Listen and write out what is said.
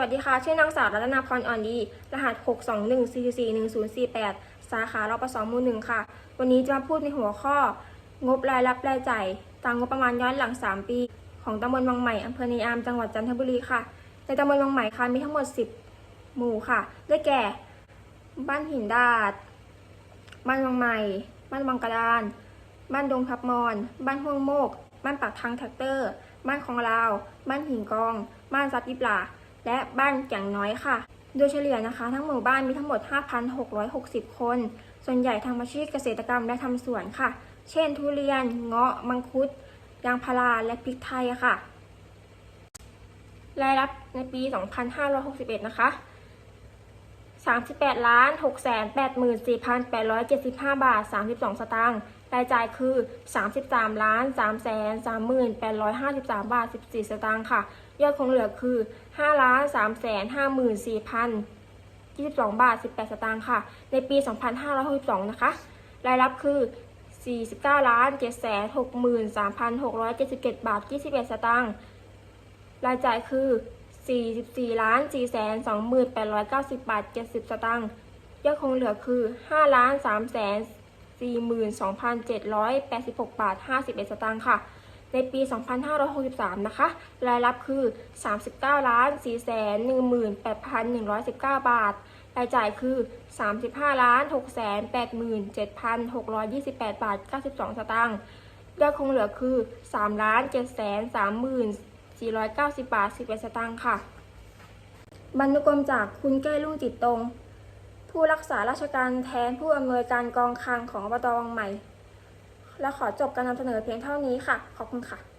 วัสดีค่ะ ชื่อนางสาวรัตนาพรอ่อนดี รหัส 621 4 4 1 0 4 8 สาขารปศหมู่หนึ่งค่ะ วันนี้จะมาพูดในหัวข้อ งบรายรับรายจ่ายตามงบประมาณย้อนหลัง 3 ปี ของตำบลวังใหม่อำเภอในอามจังหวัดจันทบุรีค่ะ ในตำบลวังใหม่ค่ะมีทั้งหมด 10 หมู่ค่ะ ได้แก่ บ้านหินดาด บ้านวังใหม่ บ้านวังกระดาน บ้านดงทับมอน บ้านห้วงโมก บ้านปากทางแท็กเตอร์ บ้านของลาว บ้านหินกอง บ้านซับยิบลา และบ้านอย่างน้อยค่ะ โดยเฉลี่ยนะคะ ทั้งหมู่บ้านมีทั้งหมด 5,660 คน ส่วนใหญ่ทำอาชีพเกษตรกรรมและทำสวนค่ะ เช่น ทุเรียน เงาะ มังคุด ยางพาราและพริกไทยค่ะ รายรับในปี 2561 นะคะ 38ล้าน6 8 4 8 7 5 บาท 32 สตางค์ รายจ่ายคือ 33ล้าน3 3 8 5 3 บาท 14 สตางค์ค่ะ ยอดคงเหลือคือ5ล้าน3 5 4 0 22 บาท 18 สตางค์ค่ะ ในปี 2562 นะคะ รายรับคือ 49ล้าน7 6 3 6 7 7 บาท 21 สตางค์ รายจ่ายคือ 44ล้าน4แสน2890 บาท 70 สตางค์ยอดคงเหลือคือ5ล้าน3แสน42,786 บาท 51 สตางค์ค่ะ ในปี 2563 นะคะ รายรับคือ 39ล้าน4แสน18,119 บาท รายจ่ายคือ 35ล้าน6แสน87,628 บาท 92 สตางค์ยอดคงเหลือคือ3ล้าน7แสน 490 บาท 11 สตางค์ค่ะ บรรณกรมจากคุณแก้ลุ่งจิตตรง ผู้รักษาราชการแทนผู้อำนวยการกองคลังของอบตวังใหม่ และขอจบการนำเสนอเพียงเท่านี้ค่ะ ขอบคุณค่ะ